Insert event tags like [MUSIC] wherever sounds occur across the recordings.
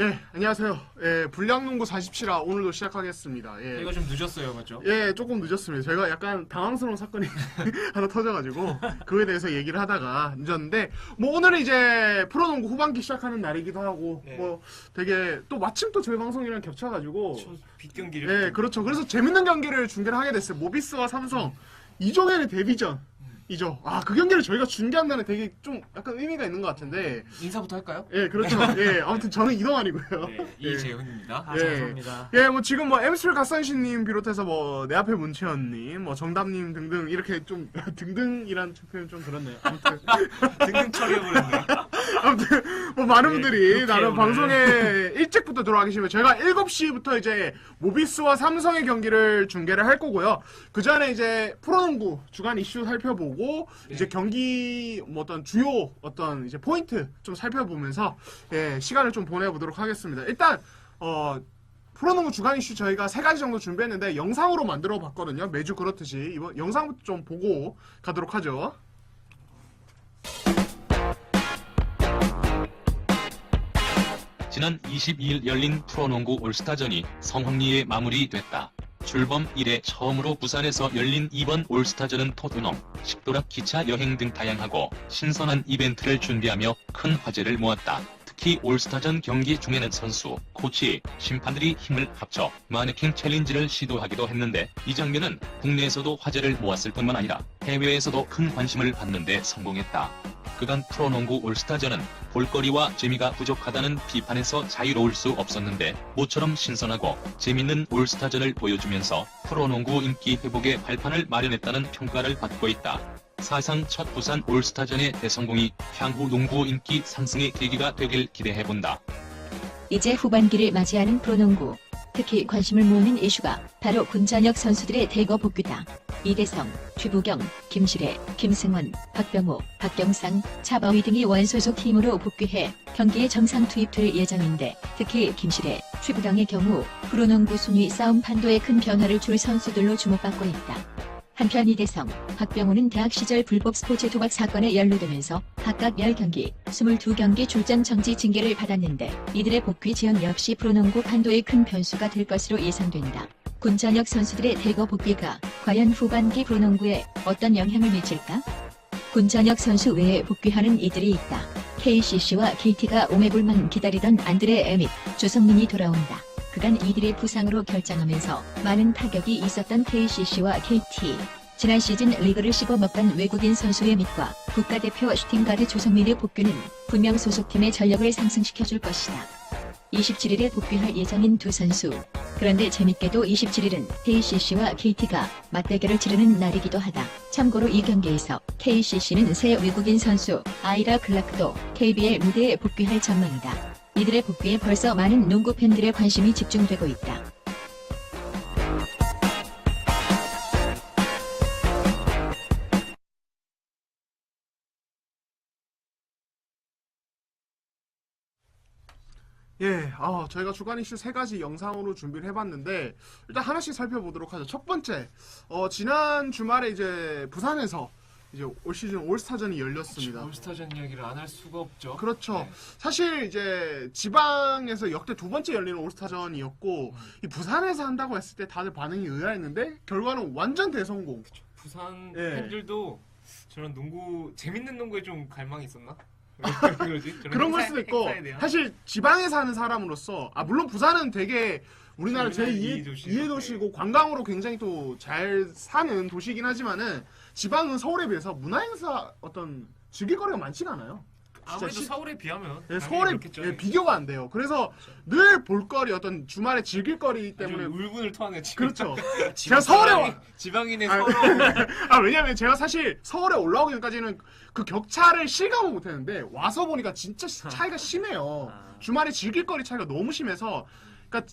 예, 안녕하세요. 예, 불량농구 47화 오늘도 시작하겠습니다. 예. 이거 좀 늦었어요, 맞죠? 예, 조금 늦었습니다. 저희가 약간 당황스러운 사건이 [LAUGHS] 하나 터져가지고 그거에 대해서 얘기를 하다가 늦었는데 뭐 오늘은 이제 프로농구 후반기 시작하는 날이기도 하고 네. 뭐 되게 또 마침 또 저희 방송이랑 겹쳐가지고 저 빗경기를. 예, 그렇죠. 그래서 재밌는 경기를 중계를 하게 됐어요. 모비스와 삼성 이종현의 데뷔전. 이죠. 아, 그 경기를 저희가 중계한다는 되게 좀 약간 의미가 있는 것 같은데. 인사부터 할까요? 예, 그렇죠. 예, 아무튼 저는 이동환이고요. 네, [LAUGHS] 이재훈입니다. 아, 예. 감사합니다. 예, 뭐 지금 뭐 엠스를 갓산신님 비롯해서 뭐 내 앞에 문채연님, 뭐 정답님 등등 이렇게 좀 [LAUGHS] 등등이란 표현 좀 그렇네요. 아무튼 [LAUGHS] 등등 처리해버렸네. 아무튼 뭐 많은 네, 분들이 그렇게 나름 오늘. 방송에 일찍부터 들어와 계시면 저희가 7시부터 이제 모비스와 삼성의 경기를 중계를 할 거고요. 그 전에 이제 프로농구 주간 이슈 살펴보고 네. 이제 경기 뭐 어떤 주요 어떤 이제 포인트 좀 살펴보면서 예, 시간을 좀 보내보도록 하겠습니다. 일단 어 프로농구 주간 이슈 저희가 세 가지 정도 준비했는데 영상으로 만들어 봤거든요. 매주 그렇듯이 이번 영상부터 좀 보고 가도록 하죠. 지난 22일 열린 프로농구 올스타전이 성황리에 마무리됐다. 출범 이래 처음으로 부산에서 열린 이번 올스타전은 토트넘, 식도락 기차 여행 등 다양하고 신선한 이벤트를 준비하며 큰 화제를 모았다. 특히 올스타전 경기 중에는 선수, 코치, 심판들이 힘을 합쳐 마네킹 챌린지를 시도하기도 했는데 이 장면은 국내에서도 화제를 모았을 뿐만 아니라 해외에서도 큰 관심을 받는데 성공했다. 그간 프로농구 올스타전은 볼거리와 재미가 부족하다는 비판에서 자유로울 수 없었는데 모처럼 신선하고 재밌는 올스타전을 보여주면서 프로농구 인기 회복의 발판을 마련했다는 평가를 받고 있다. 사상 첫 부산 올스타전의 대성공이 향후 농구 인기 상승의 계기가 되길 기대해본다. 이제 후반기를 맞이하는 프로농구. 특히 관심을 모으는 이슈가 바로 군전역 선수들의 대거 복귀다. 이대성, 최부경, 김실애, 김승원, 박병호, 박경상, 차바위 등이 원소속 팀으로 복귀해 경기에 정상 투입될 예정인데 특히 김실애, 최부경의 경우 프로농구 순위 싸움 판도에 큰 변화를 줄 선수들로 주목받고 있다. 한편 이대성, 박병호는 대학 시절 불법 스포츠 도박 사건에 연루되면서 각각 10경기, 22경기 출전 정지 징계를 받았는데 이들의 복귀 지연 역시 프로농구 판도에 큰 변수가 될 것으로 예상된다. 군 전역 선수들의 대거 복귀가 과연 후반기 프로농구에 어떤 영향을 미칠까? 군 전역 선수 외에 복귀하는 이들이 있다. KCC와 KT가 오매불만 기다리던 안드레 에밋, 조성민이 돌아온다. 그간 이들의 부상으로 결장하면서 많은 타격이 있었던 KCC와 KT. 지난 시즌 리그를 씹어먹던 외국인 선수의 밑과 국가대표 슈팅가드 조성민의 복귀는 분명 소속팀의 전력을 상승시켜줄 것이다. 27일에 복귀할 예정인 두 선수. 그런데 재밌게도 27일은 KCC와 KT가 맞대결을 치르는 날이기도 하다. 참고로 이 경기에서 KCC는 새 외국인 선수 아이라 클라크도 KBL 무대에 복귀할 전망이다. 이들의 복귀에 벌써 많은 농구 팬들의 관심이 집중되고 있다. 예, 아, 저희가 주간 이슈 세 가지 영상으로 준비를 해봤는데 일단 하나씩 살펴보도록 하죠. 첫 번째, 어, 지난 주말에 이제 부산에서 이제 올 시즌 올스타전이 열렸습니다. 올스타전 이야기를 안 할 수가 없죠. 그렇죠. 네. 사실 이제 지방에서 역대 두 번째 열리는 올스타전이었고 이 부산에서 한다고 했을 때 다들 반응이 의아했는데 결과는 완전 대성공. 부산 예. 팬들도 저런 농구 재밌는 농구에 좀 갈망이 있었나? [LAUGHS] 그런 걸 수도 있고? 사실 지방에 사는 사람으로서 아 물론 부산은 되게 우리나라 우리나라 제2의 이해 도시죠. 이해 도시고 관광으로 굉장히 또 잘 사는 도시이긴 하지만은 지방은 서울에 비해서 문화 행사 어떤 즐길 거리가 많지가 않아요. 아무래도 시- 서울에 비하면 예, 당연히 서울에. 예, 비교가 안 돼요. 그래서 늘 볼거리 어떤 주말에 즐길 거리 때문에 울분을 토하는 지금. 그렇죠. [LAUGHS] 제가 서울에 와, 지방인의 아, 서로 아 왜냐면 제가 사실 서울에 올라오기 전까지는 그 격차를 실감을 못했는데 와서 보니까 진짜 차이가 심해요. 주말에 즐길 거리 차이가 너무 심해서 그러니까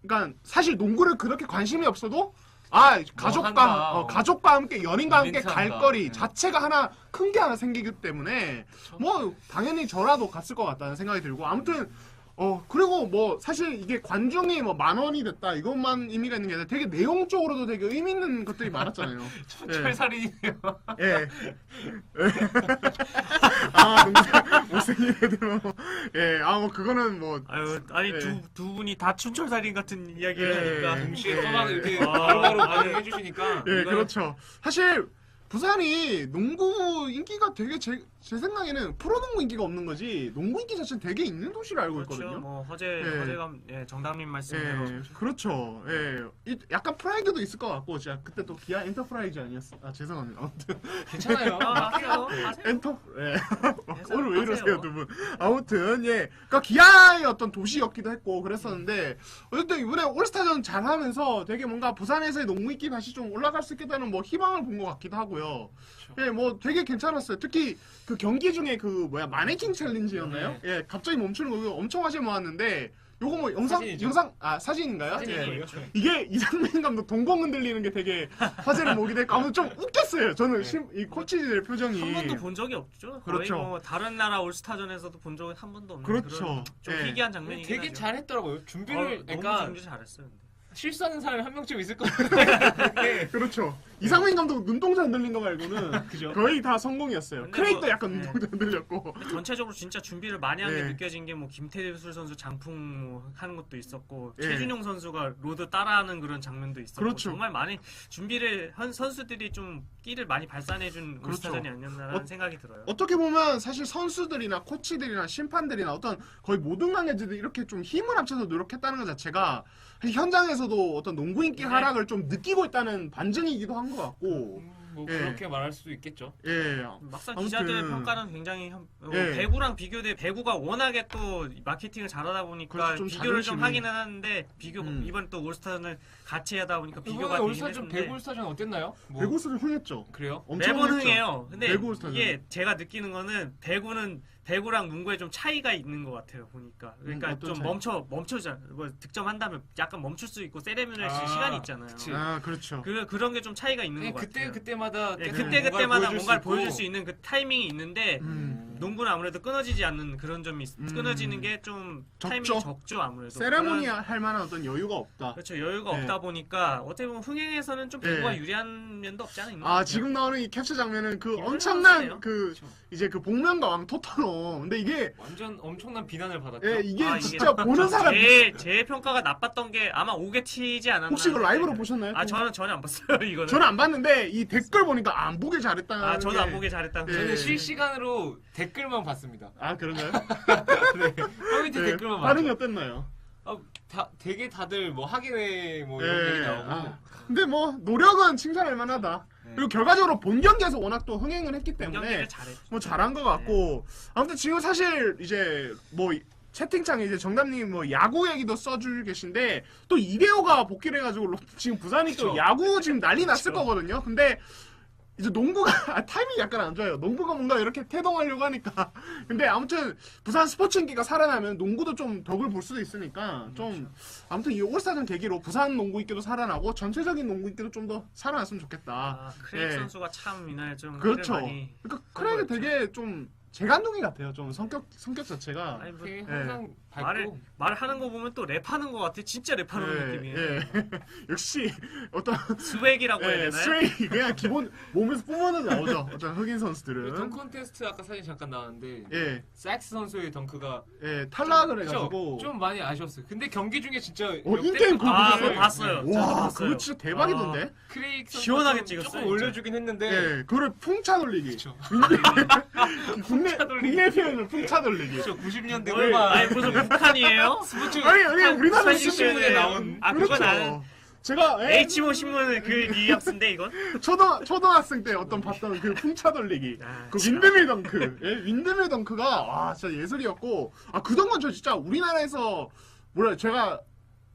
그러니까 사실 농구를 그렇게 관심이 없어도 아 가족과 한다. 어, 가족과 함께 연인과 함께 갈 한다. 거리 네. 자체가 하나 큰 게 하나 생기기 때문에 뭐 당연히 저라도 갔을 것 같다는 생각이 들고 아무튼 어 그리고 뭐 사실 이게 관중이 뭐 만 원이 됐다 이것만 의미가 있는 게 아니라 되게 내용적으로도 되게 의미 있는 것들이 많았잖아요. [LAUGHS] 철살인이네요. 예. 아 농사 못생긴 애들 뭐. 예. 아 뭐 그거는 뭐 아유 아니 예. 두, 두 분이 다 춘철살인 같은 이야기를 예. 하니까 동시에 예. 떠나 이렇게 아. 바로바로 반응해 주시니까 예, 그렇죠. 사실 부산이 농구 인기가 되게 제, 제 생각에는 프로농구 인기가 없는 거지 농구 인기 자체는 되게 있는 도시로 알고 그렇죠. 있거든요. 뭐 허재 예. 허재감 예, 정당님 말씀대로 예, 그렇죠. 예, 이- 약간 프라이드도 있을 것 같고, 제가 그때 또 기아 엔터프라이즈 아니었어? 아 죄송합니다. 아무튼 괜찮아요. [LAUGHS] 아, 하세요. 하세요. 엔터, 예. 오늘 왜. 이러세요 두 분? 아무튼 예, 그러니까 기아의 어떤 도시였기도 했고 그랬었는데 어쨌든 이번에 올스타전 잘하면서 되게 뭔가 부산에서의 농구 인기 다시 좀 올라갈 수 있겠다는 뭐 희망을 본 것 같기도 하고요. 예, 뭐 되게 괜찮았어요. 특히 그 경기 중에 그 뭐야 마네킹 챌린지였나요? 네. 예, 갑자기 멈추는 거 이거 엄청 화제 모았는데 요거 뭐 영상 사진이죠. 영상 아 사진인가요? 예. 사진이에요. 이게 이상민 감독 동공 흔들리는 게 되게 화제를 모기도 했고 아무튼 좀 웃겼어요. 저는 네. 심- 이 코치들 표정이 한 번도 본 적이 없죠. 거의 그렇죠. 뭐 다른 나라 올스타전에서도 본 적이 한 번도 없는 그렇죠. 그런 좀 예. 희귀한 장면이긴 되게 하죠. 잘했더라고요. 준비를 어, 그러니까 너무 준비 잘했어요. 근데. 실수하는 사람이 한 명쯤 있을 것 같아요. [LAUGHS] 그렇죠. 이상민 감독 눈동자 흔들린 거 말고는 [LAUGHS] 그죠? 거의 다 성공이었어요. 근데 크레이도 뭐- 약간 네. 눈동자 흔들렸고. 전체적으로 진짜 준비를 많이 한게 예. 느껴진 게 뭐 김태술 선수 장풍 뭐 하는 것도 있었고 예. 최준용 선수가 로드 따라하는 그런 장면도 있었고 그렇죠. 정말 많이 준비를 한 선수들이 좀 끼를 많이 발산해 준 그렇죠. 올스타전이 아니었나라는 어- 생각이 들어요. 어떻게 보면 사실 선수들이나 코치들이나 심판들이나 어떤 거의 모든 관계자들이 이렇게 좀 힘을 합쳐서 노력했다는 것 자체가 현장에서도 어떤 농구 인기 네. 하락을 좀 느끼고 있다는 반증이기도 한것 같고. 음, 뭐 예. 그렇게 말할 수도 있겠죠. 예. 막상 아무튼- 기자들의 평가는 굉장히 현- 어, 예. 배구랑 비교돼 배구가 워낙에 또 마케팅을 잘하다 보니까 그래서 좀 비교를 좀 자존심이- 하기는 하는데 비교 음. 이번 또 올스타전을 같이 하다 보니까 비교가 이번에 되긴 올스타전 했는데 배구 올스타전 어땠나요? 뭐, 배구수를 흥했죠. 그래요? 엄청 매번 흥했죠. 흥해요. 근데 배구 올스타전. 이게 제가 느끼는 거는 배구는 배구랑 농구에 좀 차이가 있는 것 같아요 보니까 그러니까 음, 좀 차이? 멈춰 멈춰자 뭐 득점한다면 약간 멈출 수 있고 세레머니 할 아, 시간이 있잖아요. 그치. 아, 그렇죠. 그 그런 게 좀 차이가 있는 그냥 것 그때 같아요. 그때마다 네, 계속 그때 뭔가를 그때마다 보여줄 뭔가를 수 보여줄 있고. 수 있는 그 타이밍이 있는데 음. 농구는 아무래도 끊어지지 않는 그런 점이 있- 음. 끊어지는 게 좀 적죠. 타이밍이 적죠 아무래도. 세레모니 그런- 할 만한 어떤 여유가 없다. 그렇죠 여유가 네. 없다 보니까 어떻게 보면 흥행에서는 좀 배구가 네. 유리한 면도 없지 않아 있는 아것 같아요. 지금 나오는 이 캡처 장면은 그 이거는 엄청난. 그 그렇죠. 이제 그 복면가 왕 토토로 근데 이게 완전 엄청난 비난을 받았죠. 예 이게 아, 이게 진짜 보는 사람 제일 제일 평가가 나빴던 게 아마 오게 튀지 않았나. 혹시 이거 라이브로 보셨나요? 아 저는 전혀 안 봤어요 [LAUGHS] 이거는. 저는 안 봤는데 이 댓글 보니까 안 보길 잘했다는 아 저는 게- 안 보길 잘했다. 예. 저는 실시간으로 댓글만 봤습니다. 아 그런가요? [LAUGHS] 네. 커뮤니티 네, 댓글만 반응이 봤죠. 어땠나요? 아, 다, 되게 다들 뭐 하기회 뭐 예. 이런 얘기 나오고 아, 근데 뭐 노력은 칭찬할 만하다. 네. 그리고 결과적으로 본 경기에서 워낙 또 흥행을 했기 때문에 경기를 잘했죠. 뭐 잘한 것 같고 아무튼 지금 사실 이제 뭐 채팅창에 이제 정답님이 뭐 야구 얘기도 써줄 계신데 또 이대호가 복귀를 해가지고 로- 지금 부산이 또 그쵸. 야구 지금 난리 났을. 거거든요. 근데 이제 농구가 [LAUGHS] 아, 타이밍이 약간 안 좋아요. 농구가 뭔가 이렇게 태동하려고 하니까 [LAUGHS] 근데 아무튼 부산 스포츠 인기가 살아나면 농구도 좀 덕을 볼 수도 있으니까 좀 아무튼 이 올스타전 계기로 부산 농구 인기도 살아나고 전체적인 농구 인기도 좀 더 살아났으면 좋겠다. 아, 크레이크 예. 선수가 참 이날 좀 그렇죠. 많이 그러니까 크레이가 되게 좀 재간둥이 같아요. 좀 성격 성격 자체가 아니, 뭐 되게 항상 밝고 말을 말하는 거 보면 또 랩하는 거 같아. 진짜 랩하는 예, 느낌이에요. 예. [LAUGHS] 역시 어떤 스웩이라고 해야 예, 되나요? 스트레이 그냥 기본 몸에서 뿜어져 나오죠. 어떤 흑인 그 선수들은 덩크 콘테스트 아까 사진 잠깐 나왔는데 예, 삭스 선수의 덩크가 예 탈락을 그쵸? 해가지고 좀 많이 아쉬웠어요. 근데 경기 중에 진짜 어, 역대 인게임 아? 그거 봤어요. 저도 와, 봤어요. 그거 진짜 대박이던데. 크레이크 선수가 시원하게 좀 찍었어요, 조금 진짜. 올려주긴 했는데 예, 그거를 풍차 돌리기. 그쵸. 국내 [LAUGHS] 돌리기. 국내 표현을 풍차 돌리기. 그쵸 90년대 뭘, 후반 아니 무슨 북한이에요? 스포츠 아니 아니 우리나라 신문에 나온 아 그건 나는 제가 예, H5 신문 그 뉘앙스인데 이건. [LAUGHS] 초등 초등학생 때 어떤 봤던 그 풍차 돌리기. 아, 그 참. 윈드밀 덩크, 예? 윈드밀 덩크가 와 진짜 예술이었고 아 그동안 저 진짜 우리나라에서 뭐라 제가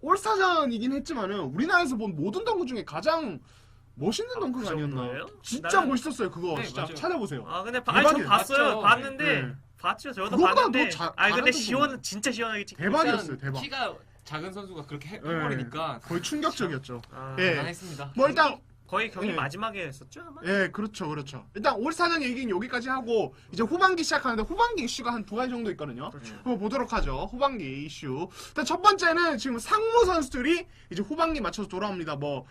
올스타전이긴 했지만은 우리나라에서 본 모든 덩크 중에 가장 멋있는 아, 덩크가 그 아니었나. 정도예요? 진짜 나는- 멋있었어요 그거 네, 진짜 맞아요. 찾아보세요. 아 근데 바- 아니 저 대박이에요. 봤어요. 맞죠. 봤는데 네. 봤죠. 저도 그거보다 봤는데. 더 자- 아니 근데 잘하는 시원 진짜 시원하게 찍. 대박이었어요 대박. 키가 작은 선수가 그렇게 해, 네. 해버리니까 거의 충격적이었죠. 아, 예. 대단했습니다. 뭐 일단 거의 경기 예. 마지막에 했었죠 아마. 예, 그렇죠, 그렇죠. 일단 올스타전 얘기는 여기까지 하고 이제 후반기 시작하는데 후반기 이슈가 한 두 가지 정도 있거든요. 그렇죠. 한번 보도록 하죠. 후반기 이슈. 일단 첫 번째는 지금 상무 선수들이 이제 후반기 맞춰서 돌아옵니다. 뭐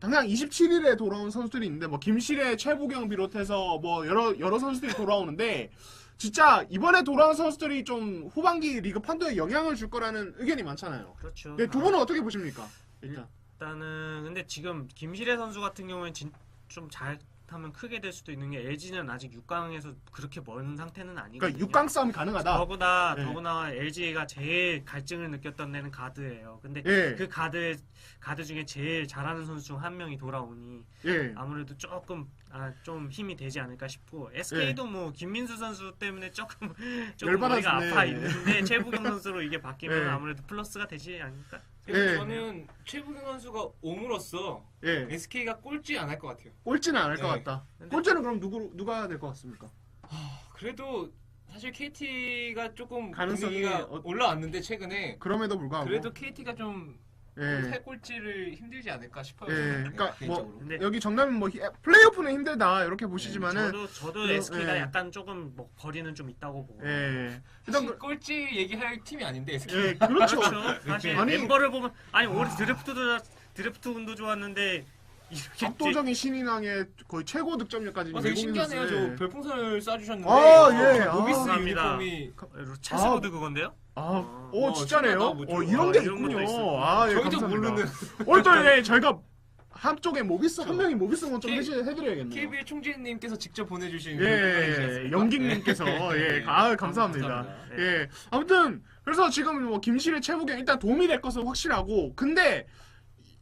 당장 27일에 돌아온 선수들이 있는데 뭐 김실의 최부경 비롯해서 뭐 여러 여러 선수들이 돌아오는데 진짜 이번에 돌아온 선수들이 좀 후반기 리그 판도에 영향을 줄 거라는 의견이 많잖아요. 그렇죠. 네, 두 분은 어떻게 보십니까? 일단. 일단은 근데 지금 김실애 선수 같은 경우에는 진, 좀 잘 하면 크게 될 수도 있는 게 LG는 아직 6강에서 그렇게 먼 상태는 아니거든요. 그러니까 6강 싸움이 가능하다. 더구나 네. 더구나 LG가 제일 갈증을 느꼈던 데는 가드예요. 근데 예. 그 가드 가드 중에 제일 잘하는 선수 중 한 명이 돌아오니 예. 아무래도 조금 아, 좀 힘이 되지 않을까 싶고 SK도 뭐 김민수 선수 때문에 조금 [LAUGHS] 좀 열받았네. 머리가 아파 있는데 최부경 선수로 이게 바뀌면 네. [LAUGHS] 아무래도 플러스가 되지 않을까? 그래서 예. 저는 최부경 선수가 옴으로써 예. SK가 꼴찌 안 할 것 같아요. 꼴찌는 안 할 것 네. 같다. 근데 꼴찌는 그럼 누구 누가 될 것 같습니까? 그래도 사실 KT가 조금 가능성이 분위기가 어- 올라왔는데 최근에 그럼에도 불구하고 그래도 KT가 좀 예. 새 꼴찌를 힘들지 않을까 싶어요. 예. 그러니까 개인적으로. 뭐 근데 여기 정남은 뭐 히- 플레이오프는 힘들다 이렇게 보시지만은 저도 저도 그, SK가 예. 약간 조금 뭐 거리는 좀 있다고 보고. 예. 일단 그, 꼴찌 얘기할 팀이 아닌데 SK. 예, 그렇죠. 그렇죠. [LAUGHS] 사실 아니- 멤버를 보면 아니 올해 드래프트도 드래프트 운도 좋았는데 이렇게 압도적인 신인왕의 거의 최고 득점력까지 아, 되게 외국인 신기하네요. 선수의- 저 별풍선을 쏴주셨는데 아, 예. 그 모비스 아, 유니폼이 체스보드 그건데요? 아, 어, 오 어, 진짜네요. 신기하다. 뭐 어, 좀- 이런 아, 게 이런 것도 있군요. 있었군요. 아, 예, 저희도 감사합니다. 모르는 오늘 [LAUGHS] 또 예, 저희가 한쪽에 모비스 한 저- 명이 모비스 건좀 K- 해드려야겠네요. KBL 총재님께서 직접 보내주신 예, 영గిం님께서 예, 아 감사합니다. 감사합니다. 예, 아무튼 그래서 지금 뭐 김실의 최부경 일단 도움이 될 것은 확실하고, 근데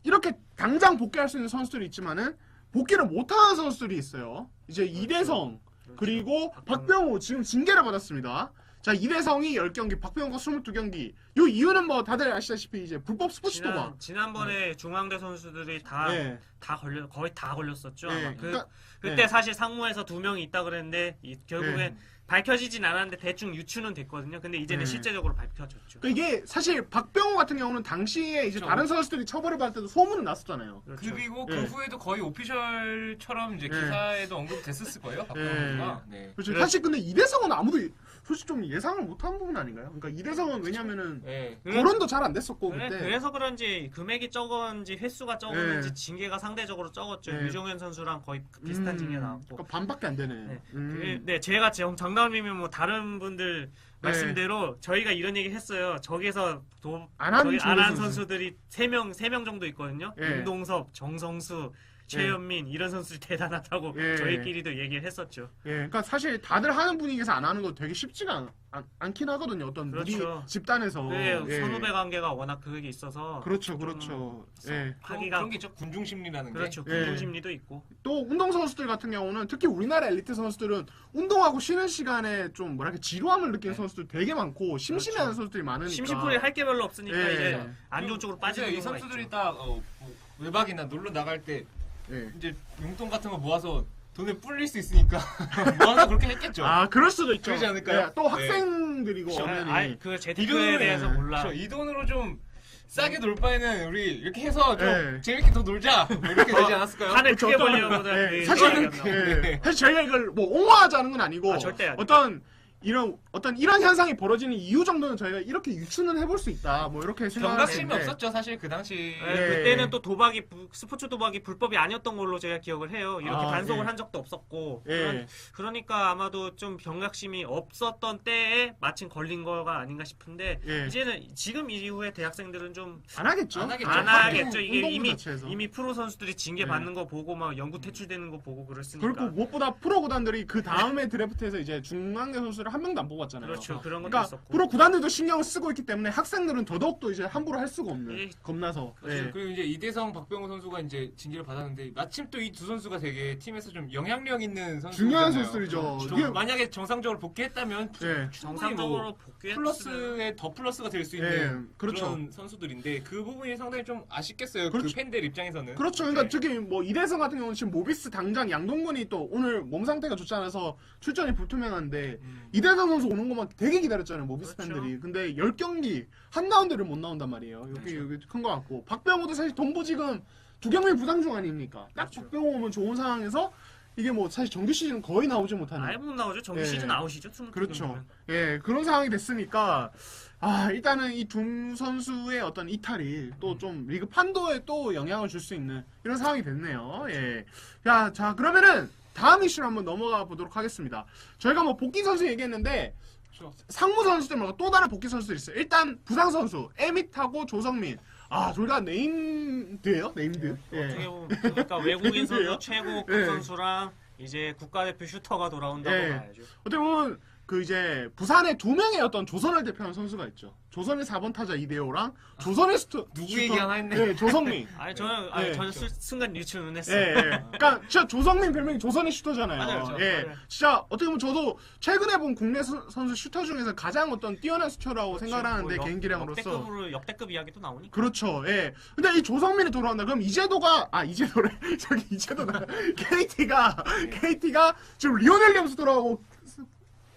이렇게 당장 복귀할 수 있는 선수들이 있지만은 복귀를 못하는 선수들이 있어요. 이제 이대성 그리고 박병호 지금 징계를 받았습니다. 자 이대성이 10경기, 박병호가 22경기. 요 이유는 뭐 다들 아시다시피 이제 불법 스포츠 도박. 지난 지난번에 중앙대 선수들이 다다 예, 걸려 거의 다 걸렸었죠. 예, 아마. 그 그러니까- 그때 예. 사실 상무에서 두 명이 있다 그랬는데 이, 결국엔 예. 밝혀지진 않았는데 대충 유추는 됐거든요. 근데 이제는 예. 실제적으로 밝혀졌죠. 그 이게 사실 박병호 같은 경우는 당시에 이제 그렇죠. 다른 선수들이 처벌을 받을 때도 소문은 났었잖아요. 그렇죠. 그리고 예. 그 후에도 거의 오피셜처럼 이제 예. 기사에도 언급됐었을 거예요. 박병호 예. 선수가. 네. 그렇죠. 그래- 사실 근데 이대성은 아무도 솔직히 좀 예상을 못한 부분 아닌가요? 그러니까 이대성은 왜냐면은 예. 거론도 잘 안 됐었고 그래, 그때. 그래서 그런지 금액이 적었는지 횟수가 적었는지 예. 징계가 상대적으로 적었죠. 예. 유종현 선수랑 거의 비슷한 음, 징계 나왔고. 그러니까 반밖에 안 되네. 네. 음. 그, 네, 제가 정, 정답이면 뭐 다른 분들 말씀대로 저희가 이런 얘기 했어요. 저기서 도, 안 안한 선수. 선수들이 세명세명 정도 있거든요. 예. 임동섭, 정성수, 최현민 이런 선수들이 대단하다고 예. 저희끼리도 얘기를 했었죠. 예, 그러니까 사실 다들 하는 분위기에서 안 하는 거 되게 쉽지가 않, 않, 않긴 하거든요. 어떤 무리 그렇죠. 집단에서. 그 예. 선후배 관계가 워낙 그게 있어서 그렇죠, 좀 그렇죠. 좀 예. 하기가 그런 게 있죠. 군중 심리라는 게. 그렇죠. 예. 군중 심리도 있고. 또 운동 선수들 같은 경우는 특히 우리나라 엘리트 선수들은 운동하고 쉬는 시간에 좀 뭐랄까 지루함을 느끼는 네. 선수들 되게 많고 심심해하는 선수들이 많으니까. 심심풀이 할 게 별로 없으니까 예. 이제 안 좋은 쪽으로 빠지는 맞아요. 이 경우가 선수들이 있죠. 딱 어, 뭐 외박이나 놀러 나갈 때 예. 이제 용돈 같은 거 모아서 돈을 불릴 수 있으니까 [LAUGHS] 모아서 그렇게 했겠죠. 아 그럴 수도 있죠. 그러지 않을까요? 예, 또 네. 학생들이고. 아니 그 돈으로 대해서 예. 몰라. 그렇죠. 이 돈으로 좀 싸게 놀 바에는 우리 이렇게 해서 좀 예. 재밌게 더 놀자 뭐 이렇게 되지 않았을까요? 판을 크게 어떤- 벌려보다 예, 그 사실은. 예, 네. 사실 저희가 이걸 뭐 옹호하자는 건 아니고 아, 절대 아니에요. 어떤 이런 어떤 이런 현상이 벌어지는 이유 정도는 저희가 이렇게 유추는 해볼 수 있다. 뭐 이렇게 경각심이 생각하는데 없었죠 사실 그 당시. 예, 예. 그때는 또 도박이 부- 스포츠 도박이 불법이 아니었던 걸로 제가 기억을 해요. 이렇게 아, 단속을 예. 한 적도 없었고 예. 그런- 그러니까 아마도 좀 경각심이 없었던 때에 마침 걸린 거가 아닌가 싶은데 예. 이제는 지금 이후에 대학생들은 좀 안 하겠죠. 안 하겠죠. 안 하겠죠. 이게 운동부 이미 자체에서. 이미 프로 선수들이 징계 예. 받는 거 보고 막 연구 퇴출되는 거 보고 그랬으니까. 그리고 무엇보다 프로 구단들이 그 다음에 드래프트에서 이제 중앙대 선수를 한 명도 안 뽑 았잖아요. 그렇죠. 그런 것도 그러니까 있었고. 프로 구단들도 신경을 쓰고 있기 때문에 학생들은 더더욱 또 이제 함부로 할 수가 없는 예. 겁나서. 그렇죠. 예. 그리고 이제 이대성, 박병호 선수가 이제 징계를 받았는데 마침 또 이 두 선수가 되게 팀에서 좀 영향력 있는 선수 중요한 선수들이죠. 이게- 만약에 정상적으로 복귀했다면 예. 충분히 뭐 정상적으로 복귀했으면 플러스에 더 플러스가 될 수 있는 예, 그렇죠. 그런 선수들인데 그 부분이 상당히 좀 아쉽겠어요. 그 그렇죠. 팬들 입장에서는. 그렇죠. 그러니까 네. 특히 뭐 이대성 같은 경우는 지금 모비스 당장 양동근이 또 오늘 몸 상태가 좋지 않아서 출전이 불투명한데 음. 이대성 선수 오는 것만 되게 기다렸잖아요 모비스 그렇죠. 팬들이. 근데 10경기 한 라운드를 못 나온단 말이에요. 여기 그렇죠. 여기 큰 거 같고 박병호도 사실 동부 지금 두경민 부상 중 아닙니까? 딱 그렇죠. 박병호 오면 좋은 상황에서 이게 뭐 사실 정규 시즌 거의 나오지 못하는 아예 못 나오죠. 정규 예. 시즌 아웃이죠. 스무 그렇죠. 예, 그런 상황이 됐으니까, 아, 일단은 이두 선수의 어떤 이탈이 음. 또좀 리그 판도에 또 영향을 줄 수 있는 이런 상황이 됐네요. 예. 야, 자, 그러면은 다음 이슈로 한번 넘어가 보도록 하겠습니다. 저희가 뭐 복귀 선수 얘기했는데, 그렇죠. 상무 선수들 말고 또 다른 복귀 선수들이 있어요. 일단 부상 선수, 에밋하고 조성민. 아, 둘 다 네임드예요 네임드. 어떻게 예. 보면 그러니까 [LAUGHS] 외국인? 선수 최고 예. 선수랑 이제 국가대표 슈터가 돌아온다고 예. 봐야죠. 어떻게 보면 그 이제 부산에 두 명의 어떤 조선을 대표하는 선수가 있죠. 조선의 4번 타자 이대호랑 조선의 스토 누구 슈터- 얘기 하나 했네. 네, 조성민. [LAUGHS] 아니 저는 아니 예. 저는 수- 순간 유추는 예, 했어요. 예. 그러니까 진짜 조성민 별명이 조선의 슈터잖아요. 맞아요, 맞아요. 예. 맞아요. 진짜 어떻게 보면 저도 최근에 본 국내 선- 선수 슈터 중에서 가장 어떤 뛰어난 슈터라고 생각을 하는데 뭐 역- 개인기량으로서 역대급으로 역대급 이야기도 나오니까. 그렇죠. 예. 근데 이 조성민이 돌아온다. 그럼 이재도가 아 이재도래 [LAUGHS] 저기 이재도다. [LAUGHS] KT가 KT가 지금 리오넬 리엄스 돌아오고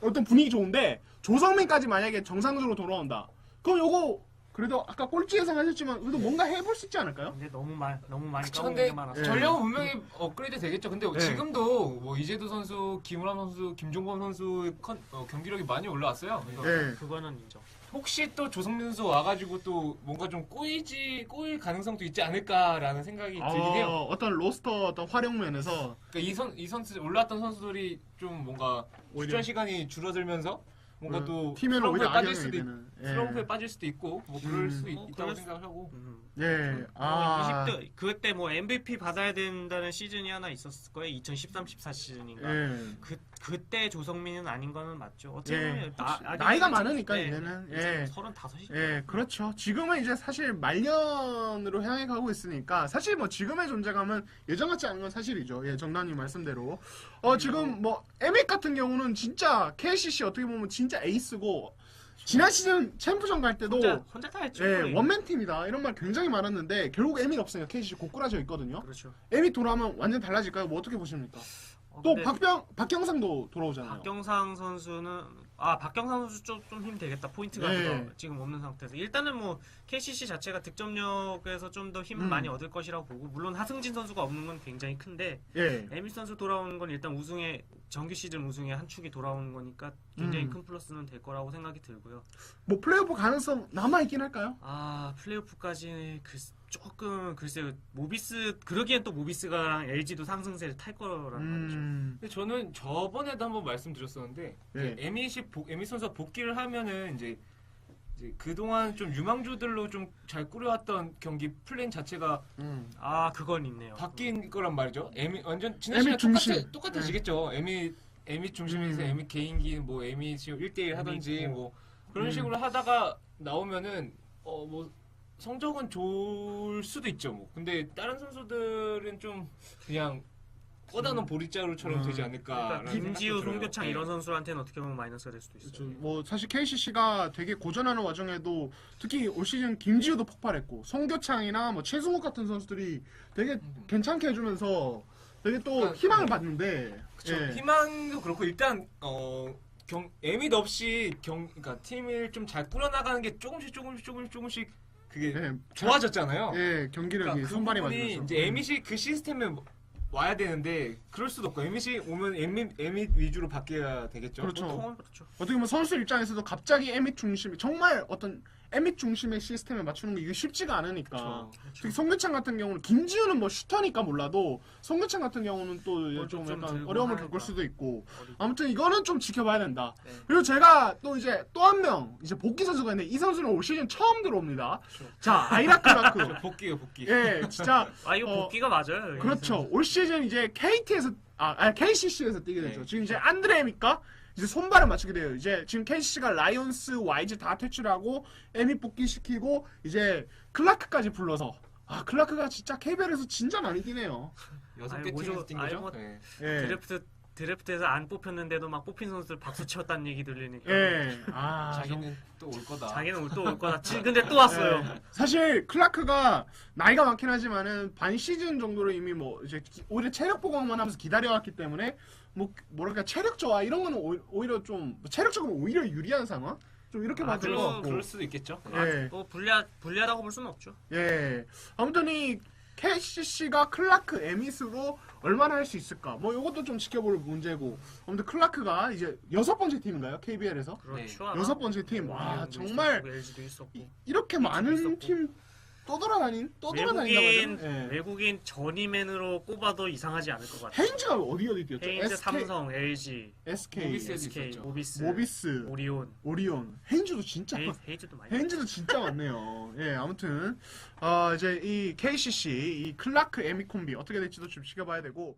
어떤 분위기 좋은데 조성민까지 만약에 정상적으로 돌아온다. 그럼 요거 그래도 아까 꼴찌 예상하셨지만 그래도 뭔가 해볼 수 있지 않을까요? 근데 너무 많 너무 많이 그쵸, 근데 게 많아서. 예. 전력은 분명히 업그레이드 되겠죠. 근데 네. 지금도 뭐 이재도 선수, 김우람 선수, 김종범 선수 컨, 어, 경기력이 많이 올라왔어요. 그래서 예. 그거는 인정. 혹시 또 조성민 선수 와가지고 또 뭔가 좀 꼬이지 꼬일 가능성도 있지 않을까라는 생각이 들긴 해요. 어, 어떤 로스터 어떤 활용 면에서 그러니까 이선 이 선수 올라왔던 선수들이 좀 뭔가 오히려- 출전 시간이 줄어들면서 뭔가 음, 또 팀에는 슬럼프에 오히려 빠질 악영향이 수도 있, 되는. 예. 슬럼프에 빠질 수도 있고 뭐 그럴 음. 수 있, 뭐 다고 그럴 수- 생각하고 음. 예. 뭐 아. 20대 그때 뭐 MVP 받아야 된다는 시즌이 하나 있었을 거예요. 2013-14 시즌인가. 예. 그 그때 조성민은 아닌 거는 맞죠. 어떻게 예. 보면 나, 아직 나이가 이제- 많으니까 네, 이제는. 이제 예. 35이죠. 예, 그렇죠. 지금은 이제 사실 말년으로 향해 가고 있으니까 사실 뭐 지금의 존재감은 예전 같지 않은 건 사실이죠. 예, 정단님 말씀대로. 어, 지금 뭐 에믹 같은 경우는 진짜 KCC 어떻게 보면 진짜 에이스고 지난 시즌 챔프전 갈 때도 혼자 혼자 다 했죠. 예, 거의. 원맨 팀이다. 이런 말 굉장히 많았는데 결국 에믹 없으니까 KCC 고꾸라져 있거든요. 그렇죠. 에믹 돌아오면 완전 달라질까요? 뭐 어떻게 보십니까? 어, 또 근데 박병 박경상도 돌아오잖아요. 박경상 선수는 아 박경상 선수 좀좀 힘 되겠다 포인트가 네. 그거 지금 없는 상태에서 일단은 뭐 KCC 자체가 득점력에서 좀 더 힘 음. 많이 얻을 것이라고 보고 물론 하승진 선수가 없는 건 굉장히 큰데 예. 에미 선수 돌아오는 건 일단 우승에 정규 시즌 우승에 한 축이 돌아오는 거니까 굉장히 음. 큰 플러스는 될 거라고 생각이 들고요. 뭐 플레이오프 가능성 남아 있긴 할까요? 아 플레이오프까지 글, 조금 글쎄요 모비스 그러기엔 또 모비스가 LG도 상승세를 탈 거라는 말이죠. 음. 근데 저는 저번에도 한번 말씀드렸었는데 네. 에미시 복 에미 선수가 복귀를 하면은 이제 이제 그동안 좀 유망주들로 좀 잘 꾸려왔던 경기 플랜 자체가 음. 아 그건 있네요. 바뀐 거란 말이죠. 에미 완전 지난 에미 시간. 똑같아, 똑같아지겠죠. 에미 에미 중심에서 음. 에미 개인기 뭐 에미 지금 1대1 하든지 있고. 뭐 그런 음. 식으로 하다가 나오면은 어뭐 성적은 좋을 수도 있죠. 뭐 근데 다른 선수들은 좀 그냥 꽂아놓은 보리자루처럼 음. 되지 않을까. 그러니까 김지우, 송교창 이런 선수한테는 어떻게 보면 마이너스가 될 수도 있어요. 그렇죠. 뭐 사실 KCC가 되게 고전하는 와중에도 특히 올 시즌 김지우도 폭발했고 송교창이나 뭐 최승욱 같은 선수들이 되게 음. 괜찮게 해주면서 되게 또 그러니까 희망을 받는데 그쵸. 예. 희망도 그렇고 일단 어. 경 에밋 없이 경 그러니까 팀을 좀 잘 꾸려나가는 게 조금씩 조금씩 조금씩 조금씩 그게 예, 좋아졌잖아요. 예, 경기력이 그러니까 그 손발이 부분이 맞으면서 이제 에밋이 그 시스템에 와야 되는데 그럴 수도 없고 에밋이 오면 에밋 에밋 위주로 바뀌어야 되겠죠. 그렇죠. 보통은 그렇죠. 어떻게 보면 선수 입장에서도 갑자기 에밋 중심 정말 어떤 에밋 중심의 시스템에 맞추는 게 이게 쉽지가 않으니까. 특히 송교창 같은 경우는 김지우는 뭐 슈터니까 몰라도 송교창 같은 경우는 또뭘좀좀 약간 들고 어려움을 하니까. 겪을 수도 있고 아무튼 이거는 좀 지켜봐야 된다. 네. 그리고 제가 또 이제 또 한 명 이제 복귀 선수가 있는데 이 선수는 올 시즌 처음 들어옵니다. 그렇죠. 자 아이라크라크. 저 [LAUGHS] 복귀요 복귀. 예, 진짜 아 이거 어, 복귀가 맞아요. 그렇죠. 올 시즌 이제 KT에서 아, 아니, KCC에서 뛰게 되죠. 네. 지금 이제 안드레입니까? 이제 손발을 맞추게 돼요. 이제 지금 KCC가 라이온스, YG 다 퇴출하고 에미 복귀시키고 이제 클라크까지 불러서 아 클라크가 진짜 KBL에서 진짜 많이 뛰네요. 여섯 아니, 개 팀에서 뛴 아니, 거죠. 뭐- 네. 예. 드래프트 드래프트에서 안 뽑혔는데도 막 뽑힌 선수들 박수 치웠다는 얘기 들리니까 예. 아, 자기는 또 올 거다. 자기는 또 올 거다. 지- [LAUGHS] 근데 또 왔어요. 예. 사실 클라크가 나이가 많긴 하지만은 반 시즌 정도로 이미 뭐 이제 기- 오히려 체력 보강만 하면서 기다려왔기 때문에 뭐 뭐랄까 체력 저하 이런 거는 오히- 오히려 좀 체력적으로 오히려 유리한 상황 좀 이렇게 아, 봐도 될것 그럴, 같고 그럴 수도 있겠죠. 예. 아, 뭐 불리하 불리하다고 볼 수는 없죠. 예. 아무튼 이 KCC가 클라크 에미스로 얼마나 할 수 있을까? 뭐 이것도 좀 지켜볼 문제고. 아무튼 클라크가 이제 여섯 번째 팀인가요? KBL에서 그렇죠. 네. 아마. 여섯 번째 팀. 와 정말 LG도 있었고. 이, 이렇게 많은 있었고. 팀 떠돌아다닌 떠돌아다닌다고 외국인 하죠. 예. 외국인 전임맨으로 꼽아도 이상하지 않을 것 같아요. 헤인즈가 어디 어디 뛰었죠? 헤인즈, SK, 삼성, LG, SK, 모비스에도 SK, 있었죠. 모비스, 모비스, 오리온, 오리온. 헤인즈도 진짜 헤이, 헤이즈도 많이. 헤인즈도 진짜 많네요. 예, 아무튼 어, 이제 이 KCC 이 클라크 에미 콤비 어떻게 될지도 좀 지켜봐야 되고